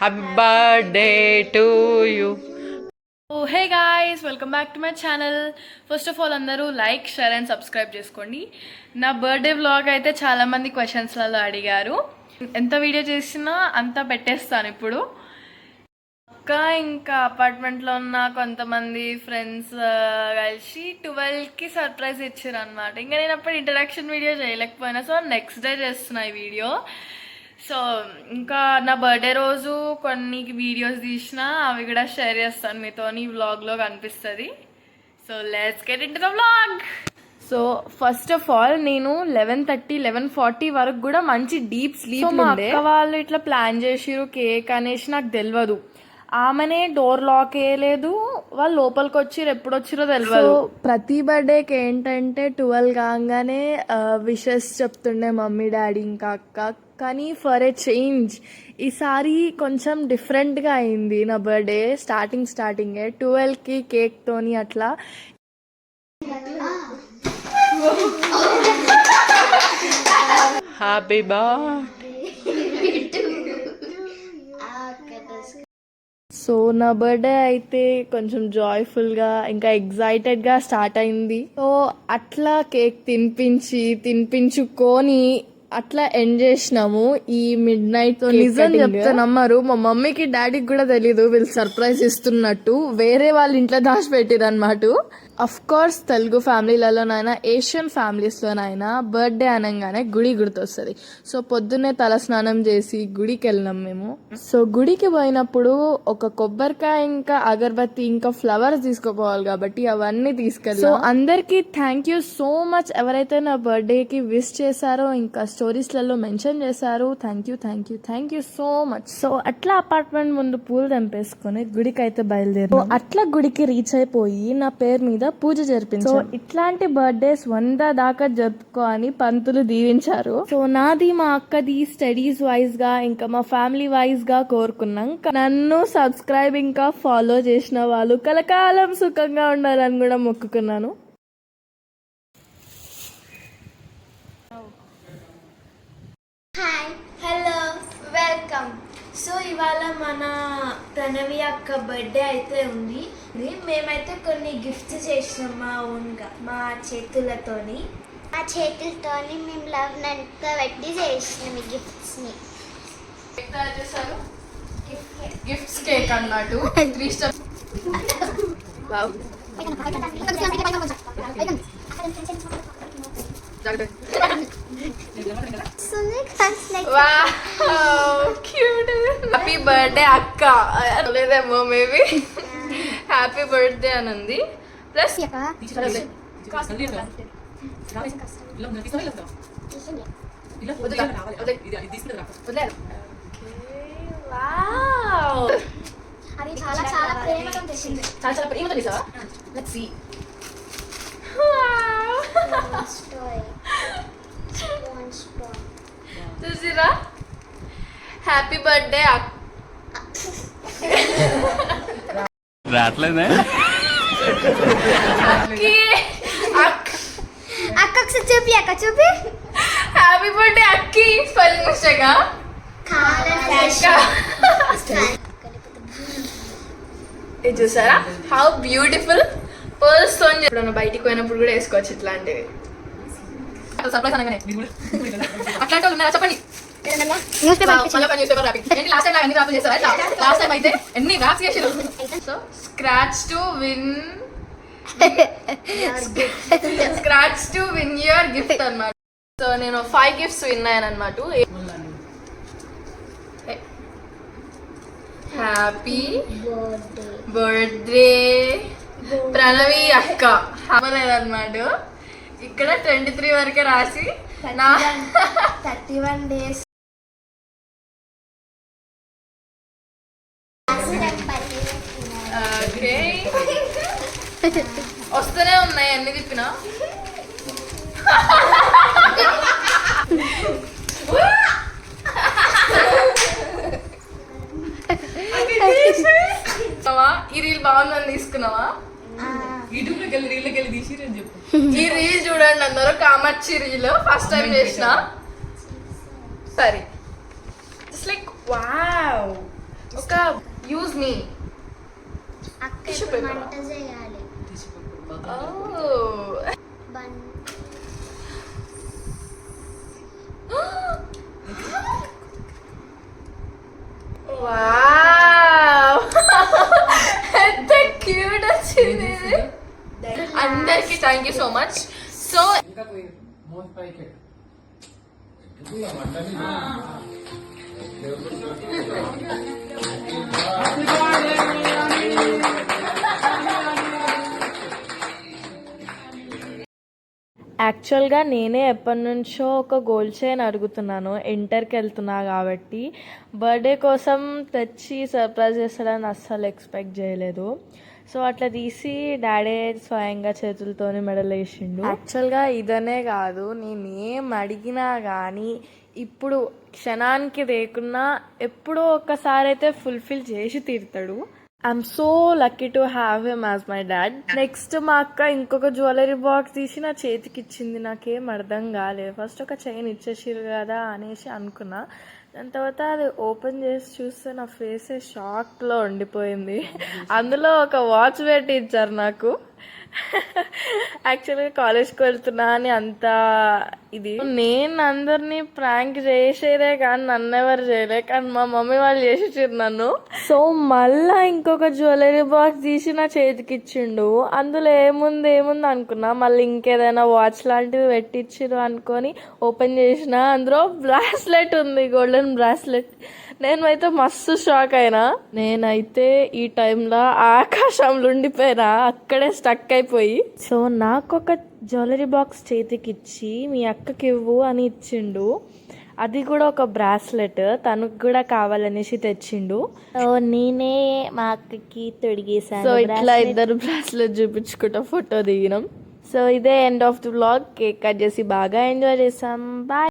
Happy birthday to you. Oh hey guys welcome back to my channel. First of all అందరూ like share and subscribe చేసుకోండి. నా birthday vlog అయితే చాలామంది క్వశ్చన్స్లలో అడిగారు. ఎంత వీడియో చేసినా అంత పెట్టేస్తాను ఇప్పుడు. ఇంకా ఇంకా అపార్ట్మెంట్లో ఉన్న కొంతమంది ఫ్రెండ్స్ కలిసి ట్వెల్వ్కి సర్ప్రైజ్ ఇచ్చారు అనమాట ఇంకా నేను అప్పుడు ఇంట్రడక్షన్ వీడియో చేయలేకపోయినా సో నెక్స్ట్ డే చేస్తున్నా ఈ వీడియో. సో ఇంకా నా బర్త్డే రోజు కొన్ని వీడియోస్ తీసిన అవి కూడా షేర్ చేస్తాను మీతో ఈ వ్లాగ్లో కనిపిస్తుంది. So let's get into the vlog so first of all నేను లెవెన్ థర్టీ లెవెన్ ఫార్టీ వరకు కూడా మంచి డీప్ స్లీప్ మా అక్క వాళ్ళు ఇట్లా ప్లాన్ చేసిరు కేక్ అనేసి నాకు తెలియదు ఆమెనే డోర్ లాక్ వేయలేదు. వాళ్ళు లోపలికి వచ్చిరు ఎప్పుడు వచ్చిరో తెలియదు ప్రతి బర్త్డేకి ఏంటంటే ట్వెల్వ్ కాగానే విషెస్ చెప్తుండే మమ్మీ డాడీ ఇంకా అక్క. కానీ ఫర్ ఏ చేంజ్ ఈసారి కొంచెం డిఫరెంట్గా అయింది నా బర్త్డే స్టార్టింగ్ స్టార్టింగే ట్వెల్వ్కి కేక్తోని అట్లా. హ్యాపీ బర్త్ సో నా బర్త్డే అయితే కొంచెం జాయ్ఫుల్గా ఇంకా ఎగ్జైటెడ్గా స్టార్ట్ అయింది. సో అట్లా కేక్ తినిపించి తినిపించుకొని అట్లా ఎండ్ చేసినాము. ఈ మిడ్ నైట్ నిజం చెప్తే నమ్మరు. మా మమ్మీకి డాడీకి కూడా తెలీదు. వీళ్ళు సర్ప్రైజ్ ఇస్తున్నట్టు. వేరే వాళ్ళ ఇంట్లో దాచిపెట్టిరు అనమాట అఫ్ కోర్స్ తెలుగు ఫ్యామిలీలలోనైనా ఏషియన్ ఫ్యామిలీస్లోనైనా బర్త్డే అనగానే గుడి గుర్తొస్తుంది. సో పొద్దున్నే తల స్నానం చేసి గుడికి వెళ్ళినాం మేము. సో గుడికి పోయినప్పుడు ఒక కొబ్బరికాయ ఇంకా అగరబత్తి ఇంకా ఫ్లవర్స్ తీసుకోపోవాలి కాబట్టి అవన్నీ తీసుకెళ్ళి. సో అందరికి థ్యాంక్ యూ సో మచ్ ఎవరైతే నా బర్త్డే కి విష్ చేశారో ఇంకా స్టోరీస్లలో మెన్షన్ చేశారు. Thank you thank you thank you so much so అట్లా అపార్ట్మెంట్ ముందు పూలు తెంపేసుకొని గుడికి అయితే బయలుదేరి అట్లా గుడికి రీచ్ అయిపోయి నా పేరు మీద పూజ జరిపించారు సో ఇట్లాంటి బర్త్డేస్ వంద దాకా జరుపుకో అని పంతులు దీవించారు. సో నాది మా అక్కది స్టడీస్ వైజ్గా ఇంకా మా ఫ్యామిలీ వైజ్గా కోరుకున్నాం. నన్ను సబ్స్క్రైబ్ ఇంకా ఫాలో చేసిన వాళ్ళు కలకాలం సుఖంగా ఉండాలని కూడా మొక్కుకున్నాను హాయ్ హలో వెల్కమ్ సో ఇవాళ మన ప్రణవి అక్క బర్త్డే అయితే ఉంది. మేమైతే కొన్ని గిఫ్ట్స్ చేసినాం మా ఓన్గా మా చేతులతోని. మా చేతులతోని మేము లవ్ నంతా పెట్టి చేసినాం ఈ గిఫ్ట్స్ని చేశారు? గిఫ్ట్స్ కేక్ అన్నట్టు. Three star cute happy birthday అక్క. లేదేమో మేబీ. హ్యాపీ బర్త్డే అని ఉంది ప్లస్ చాలా చాలా ప్రేమతో తెచ్చింది చాలా చాలా ప్రేమతో లెట్స్ సీ స్టోరీ చూసిరా? హ్యాపీ బర్త్డే అక్క రావట్లేదే? అక్క. ఒకసారి చూపి అక్క చూపి. హ్యాపీ బర్త్డే అక్కి. స్పెల్లింగ్ మిస్టేక్ ఇది చూసారా? హౌ బ్యూటిఫుల్ పర్ల్స్తో బయటికి పోయినప్పుడు కూడా వేసుకోవచ్చు ఇట్లాంటివి. సర్ప్రైజ్ అనగానే అట్లాంటి వాళ్ళు ఉన్నారా? చెప్పండి. News paper news paper wrapping ఏంటి లాస్ట్ టైం అన్ని ర్యాప్ లాస్ట్ టైం అయితే ఎన్ని ర్యాప్స్ చేసారు so scratch to win scratch to win your gift అన్నమాట. సో నేను ఫైవ్ గిఫ్ట్స్ విన్ అయ్యాను అనమాట హ్యాపీ బర్త్డే ప్రణవి అక్క. అవ్వలేదన్నమాట ఇక్కడ ట్వంటీ త్రీ వరకే రాసి నా థర్టీ వన్ డేస్. వస్తూనే ఉన్నాయి అన్ని తిప్పినా? ఈ రీల్ బాగుందని తీసుకున్నావా? యూట్యూబ్లోకి వెళ్ళి రీల్లోకి వెళ్ళి తీసిరని చెప్పు. ఈ రీల్ చూడండి అందరూ కామాక్షి రీల్ ఫస్ట్ టైం చేసిన సరే జస్ట్ లైక్ వావ్ ఒక యూజ్ మీ బన్ వావ్ ఎంత క్యూట్ వచ్చింది. అందరికి thank you so much so యాక్చువల్గా నేనే ఎప్పటి నుంచో ఒక గోల్డ్ చైన్ అడుగుతున్నాను. ఇంటర్కి వెళ్తున్నా కాబట్టి బర్త్డే కోసం తెచ్చి సర్ప్రైజ్ చేస్తాడని అస్సలు ఎక్స్పెక్ట్ చేయలేదు. సో అట్లా తీసి డాడీ స్వయంగా చేతులతోనే మెడల్ వేసిండు. యాక్చువల్గా ఇదనే కాదు నేను ఏం అడిగినా కానీ ఇప్పుడు క్షణానికి లేకున్నా ఎప్పుడో ఒక్కసారి అయితే ఫుల్ఫిల్ చేసి తీరుతాడు. I'm so lucky to have him as my dad next మా అక్క ఇంకొక జ్యువెలరీ బాక్స్ తీసి నా చేతికి ఇచ్చింది నాకేం అర్థం కాలేదు ఫస్ట్ ఒక చైన్ ఇచ్చేసిరు కదా అనేసి అనుకున్నా. దాని తర్వాత అది ఓపెన్ చేసి చూస్తే నా ఫేస్ షాక్లో ఉండిపోయింది. అందులో ఒక వాచ్ పెట్టి ఇచ్చారు నాకు. యాక్చువల్గా కాలేజ్కి వెళ్తున్నా అని అంత ఇది. నేను అందరినీ ప్రాంక్ చేసేదే కానీ నన్ను ఎవరు చేయలే. కానీ మా మమ్మీ వాళ్ళు చేసేసారు నన్ను. సో మళ్ళా ఇంకొక జ్యువెలరీ బాక్స్ తీసి నా చేతికి ఇచ్చిండు. అందులో ఏముంది ఏముంది అనుకున్నా. మళ్ళీ ఇంకేదైనా వాచ్ లాంటిది పెట్టించిరు అనుకొని ఓపెన్ చేసిన. అందులో బ్రాస్లెట్ ఉంది గోల్డెన్ బ్రాస్లెట్ నేనైతే మస్తు షాక్ అయినా. నేనైతే ఈ టైంలో ఆకాశంలో ఉండిపోయినా. అక్కడే స్టార్ట్ స్టక్ అయిపోయి సో నాకు ఒక జ్యువెలరీ బాక్స్ చేతికి ఇచ్చి మీ అక్కకి ఇవ్వు అని ఇచ్చిండు. అది కూడా ఒక బ్రాస్లెట్. తనకు కూడా కావాలనేసి తెచ్చిండు. సో నేనే మా అక్కకి తొడిగేసాను సో ఇట్లా ఇద్దరు బ్రాస్లెట్ చూపించుకుంటా ఫోటో దిగినాం. సో ఇదే end of the vlog. Cake cut చేసి బాగా ఎంజాయ్ చేసాం బాయ్